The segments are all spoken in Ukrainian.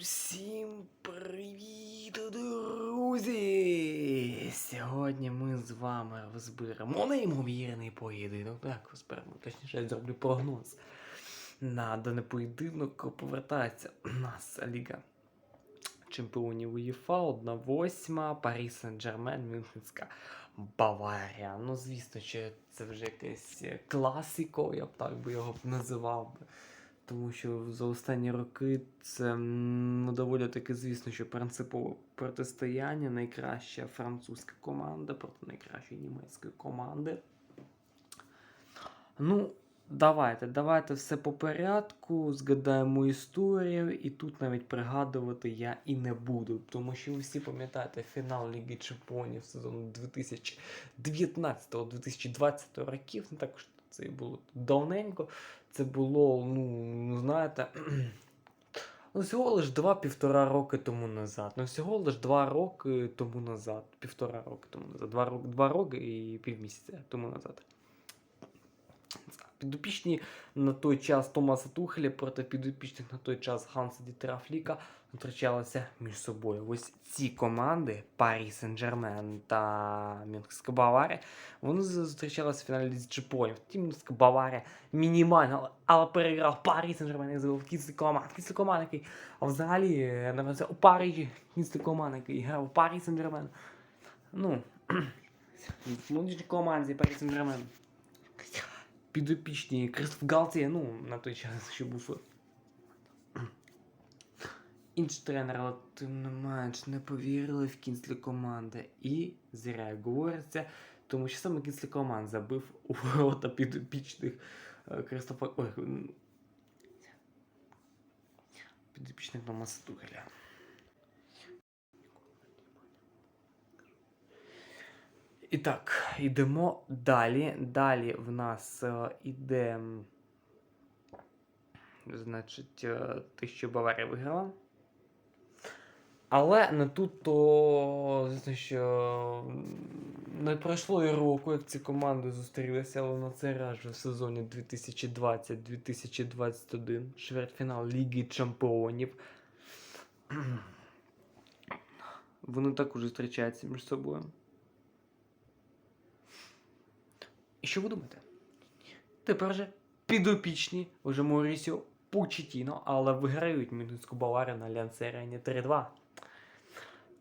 Усім привіт, друзі! Сьогодні ми з вами розберемо неймовірний поєдинок. Так, розберемо, точніше, я зроблю прогноз. На даний поєдинок повертається у нас Ліга чемпіонів УЄФА, 1-8, Парі Сен-Джермен, Мюнхенська Баварія. Ну, звісно, що це вже якесь класико, я б так би його називав. Тому що за останні роки це ну, доволі таки звісно, що принципове протистояння найкраща французька команда проти найкращої німецької команди. Ну, давайте, давайте все по порядку, згадаємо історію, і тут навіть пригадувати я і не буду. Тому що ви всі пам'ятаєте фінал Ліги Чемпіонів сезону 2019-2020 років. Не також це було давненько. Це було, ну, ну, знаєте, ну, всього лиш два-півтора роки тому назад. Ну, всього лиш два роки тому назад. Півтора роки тому назад. Два, роки- два роки і півмісяця тому назад. Підопічні на той час Томаса Тухеля проти підопічних на той час Ханса Дітера Фліка зустрічалися між собою. Ось ці команди Парі Сен-Жермен та Мюнхенська Баварія, вони зустрічалися в фіналі Ліги Чемпіонів. Тоді Мюнхенська Баварія мінімально, але, переграв Парі Сен-Жермен, як завів кінці команд. Кінці команд, який а взагалі навіть у Парижі кінці команд, який грав у Парі Сен-Жермен. Ну, в молодіжній команді Парі Сен-Жермен підопічні Кристоф Галтія, ну, на той час, що був інший тренер, але тим не менш не повірили в кінцлі команди. І зря говориться, тому що саме кінцлі команд забив у ворота підопічних е, Кристофа. Ой, підопічних Томаса Тухеля. І так, йдемо далі. Далі в нас е, іде. Значить, е, те, що Баварія виграла. Але не тут то, що не пройшло і року, як ці команди зустрілися, але на цей раз в сезоні 2020-2021 чвертьфінал Ліги Чемпіонів. Вони також зустрічаються між собою. І що ви думаєте? Тепер же підопічні вже Маурісіо Пучетіно, але виграють Мюнхенську Баварію на Альянсі Арені 3-2.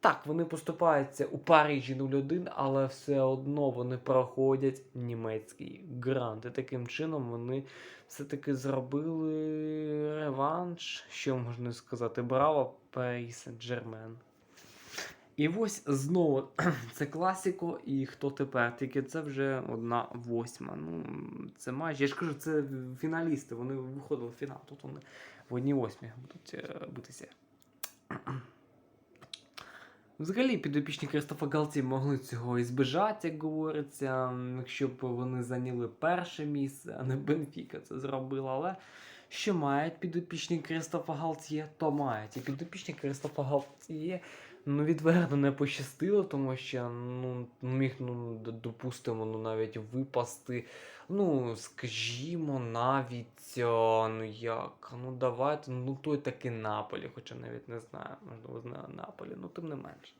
Так, вони поступаються у Парижі 0-1, але все одно вони проходять німецький грант. І таким чином вони все-таки зробили реванш. Що можна сказати? Браво, Парі Сен-Джермен. І ось знову це класіко, і хто тепер? Тільки це вже одна восьма. Ну, це майже. Я ж кажу, це фіналісти. Вони виходили в фінал. Тут вони в одній восьмі будуть е, битися. Взагалі, підопічні Кристофа Галці могли цього і збежати, як говориться, якщо б вони зайняли перше місце, а не Бенфіка це зробила. Але що мають підопічні Кристофа Галтіє, то мають. І підопічні Кристофа Галтіє ну, відверто не пощастило, тому що ну, міг, ну, допустимо, ну, навіть випасти. Ну, скажімо, навіть, о, ну як, ну давайте, ну той таки Наполі, хоча навіть не знаю, можливо, знаю Наполі, ну тим не менше.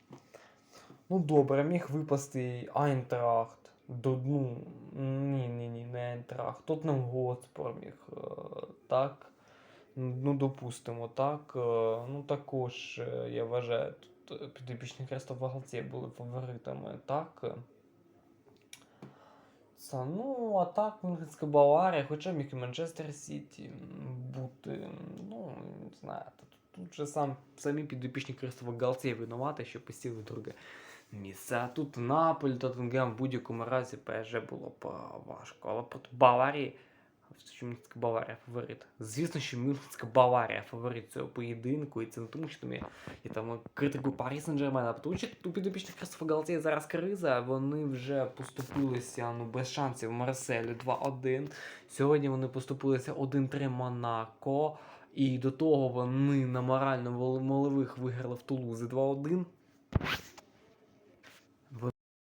Ну добре, міг випасти Айнтрахт. До, ну, ні, ні, ні, не Айнтрахт. Тут нам Готспор міг, е, так. Ну, допустимо, так. е, Ну, також, е, я вважаю, тут підопічні Галція були фаворитами, так. Це, ну, а так, Мюнхенська Баварія, хоча міг і Манчестер Сіті бути, ну, знаєте, тут, тут же сам, самі підопічні Кристофа Галція винувати, що посіли друге місце. А тут Наполь, Тоттенгем в будь-якому разі ПСЖ було б важко. Але проти Баварії, Мюнхенська Баварія фаворит. Звісно, що Мюнхенська Баварія фаворит цього поєдинку, і це не тому, що там я, я там критику Парі Сен-Жермена, а тому що у підопічних Кристофа Галція зараз криза, вони вже поступилися ну, без шансів Марселю 2-1. Сьогодні вони поступилися 1-3 Монако. І до того вони на морально молевих виграли в Тулузи 2-1.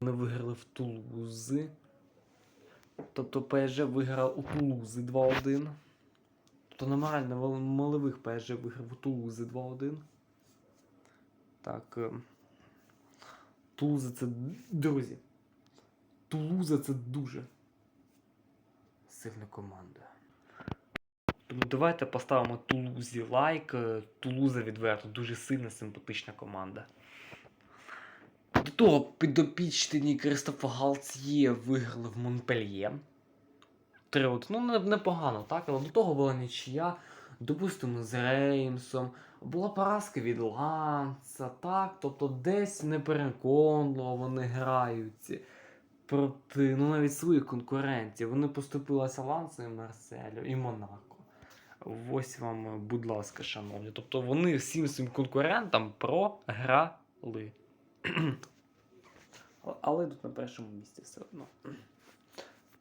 Вони виграли в Тулузи. Тобто ПСЖ виграв у Тулузи 2-1. Тобто на морально молевих ПСЖ виграв у Тулузи 2-1. Так. е, Тулуза це. Друзі. Тулуза це дуже сильна команда. Тому давайте поставимо Тулузі лайк. Е, Тулуза відверто дуже сильна, симпатична команда. Того підопічні Кристофа Галтьє виграли в Монпельє. 3 Ну, непогано, так? Але до того була нічия. Допустимо, з Реймсом. Була поразка від Ланца, так? Тобто десь непереконливо вони грають проти ну, навіть своїх конкурентів. Вони поступилися Лансу і Марселю, і Монако. Ось вам, будь ласка, шановні. Тобто вони всім своїм конкурентам програли. Але йдуть на першому місці все одно.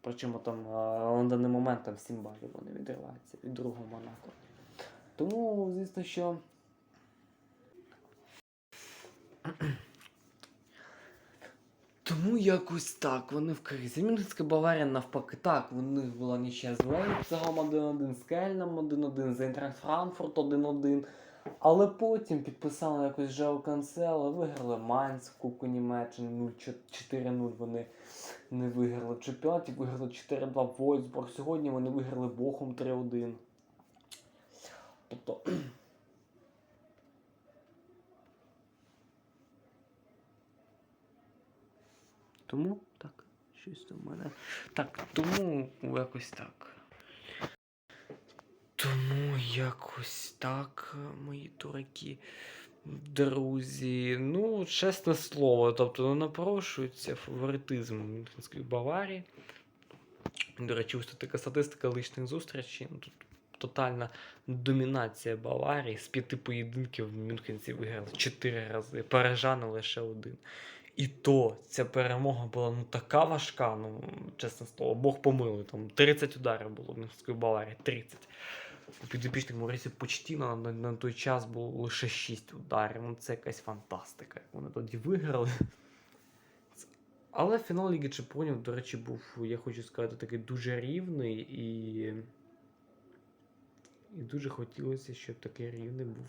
Причому там е, на даний момент там 7 балів вони відриваються від другого Монако. Тому, звісно, що. Тому якось так, вони в кризі. Мюнхенська Баварія навпаки так, у них була нічия з Лейпцигом 1-1, з Кельном 1-1, з Eintracht Франкфурт 1-1. Але потім підписали якось Жео Канцела, виграли Майнц в Кубку Німеччини 0-4-0 вони не виграли. В чемпіонаті виграли 4-2 Вольсбург. Сьогодні вони виграли Бохум 3-1. Тобто. Тому так, щось там мене. Так, тому якось так. Тому якось так, мої дураки. Друзі, ну, чесне слово, тобто не напрошується фаворитизм Мюнхенської Баварії. До речі, ось тут така статистика личних зустрічей. Ну, тут тотальна домінація Баварії. З п'яти поєдинків мюнхенці виграли чотири рази, парижани лише один. І то ця перемога була ну така важка, ну чесне слово, Бог помилуй. Там 30 ударів було в Мюнхенської Баварії, 30. У підопічних Морисі Почтіна на, на той час було лише 6 ударів. Ну це якась фантастика. Вони тоді виграли. Але фінал Ліги Чемпіонів, до речі, був, я хочу сказати, такий дуже рівний і. І дуже хотілося, щоб такий рівний був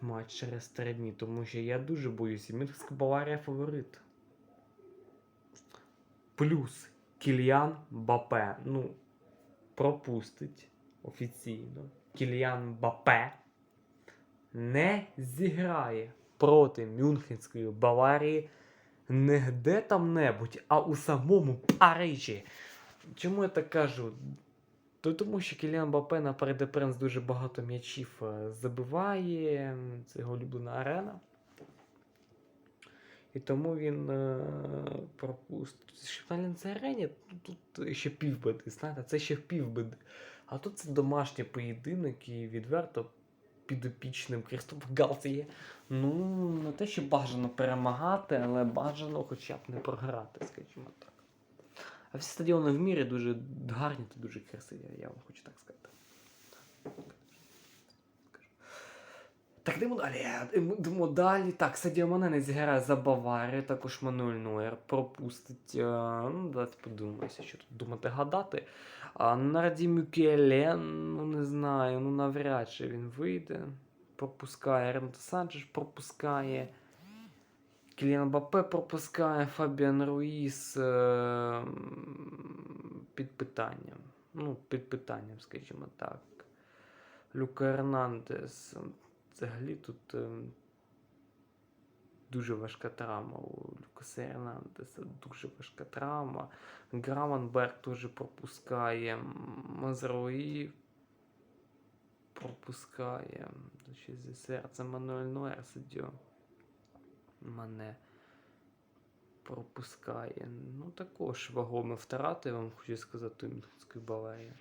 матч через три дні, тому що я дуже боюся. Мюнхенська Баварія фаворит. Плюс Кільян Бапе. Ну, пропустить офіційно. Кільян Бапе не зіграє проти Мюнхенської Баварії не де там-небудь, а у самому Парижі. Чому я так кажу? То тому що Кіліан Бапе на Парі Пренс дуже багато м'ячів е, забиває. Це його улюблена арена. І тому він е, пропустить. Що на Лінце арені тут ще півбеди, знаєте, це ще півбеди. А тут це домашній поєдинок і відверто підопічним Крістоф Галтіє. Ну, не те, що бажано перемагати, але бажано хоча б не програти, скажімо так. А всі стадіони в мірі дуже гарні та дуже красиві, я вам хочу так сказати. Так, йдемо далі. Йдемо далі. Так, Садіо Мане не зіграє за Баварію, також Мануель Нойер пропустить. е, Ну, давайте подивимося, що тут думати гадати. А Нарді Мюкелен, ну не знаю, ну навряд чи він вийде. Пропускає. Ренто Санчеш пропускає. Кіліан Бапе пропускає Фабіан Руїс е, під питанням. Ну, під питанням, скажімо так. Люка Ернандес. Взагалі тут е, дуже важка травма у Люкаса Ернандеса. Дуже важка травма. Граманберг теж пропускає. Мазруї пропускає. Ще зі серцем Мануель Нойер Садіо. Мене пропускає. Ну, також вагоме втрати, вам хочу сказати, у Баварії.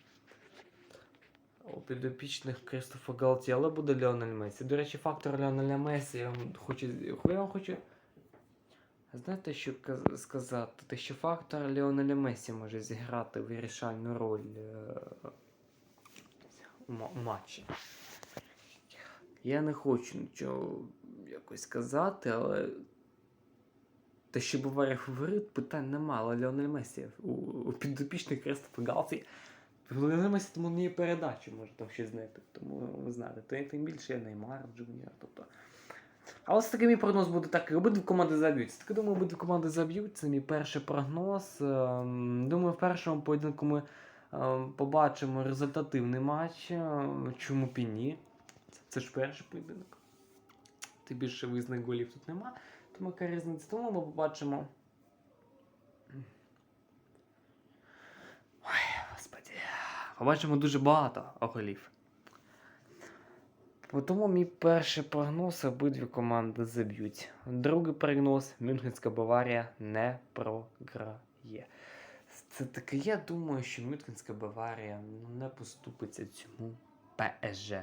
У підопічних Кристофа Галті, але буде Леонель Месі. До речі, фактор Леонеля Месі, я вам хочу, я вам хочу. Знаєте, що сказати? Те, що фактор Леонеля Месі може зіграти вирішальну роль е, у матчі. Я не хочу нічого якось сказати, але те, що Баварія фаворит, питань нема, але Леонель Месі у, у підопічних Кристофа Галці. Леонель Месі тому не є передачі, може там щось знайти. Тому ви знаєте, тим, більше є Неймар Джуніор. Тобто Але все таки мій прогноз буде такий: обидві команди заб'ють. Так думаю, обидві команди заб'ють. Це мій перший прогноз. Ем, Думаю, в першому поєдинку ми ем, побачимо результативний матч. Ем, Чому б ні? Це, це ж перший поєдинок. Тим більше визнаних голів тут нема. Тому яка різниця? Тому ми побачимо. Ой, господи. Побачимо дуже багато голів. Тому мій перший прогноз обидві команди заб'ють. Другий прогноз Мюнхенська Баварія не програє. Це таке, я думаю, що Мюнхенська Баварія ну, не поступиться цьому ПСЖ.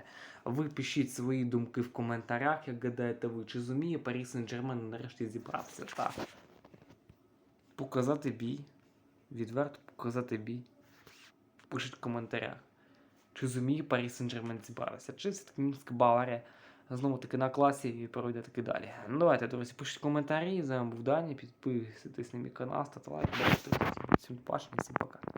Ви пишіть свої думки в коментарях, як гадаєте ви, чи зуміє Парі Сен-Жермен нарешті зібратися та показати бій. Відверто показати бій. Пишіть в коментарях. Чи зуміє Парі Сен-Жермен зібратися? Чи все таки Мінська Баварія знову таки на класі і пройде таки далі? Ну давайте, друзі, пишіть коментарі. З вами був Дані, підписуйтесь на мій канал, ставте лайк. Всім пашні, всім пока.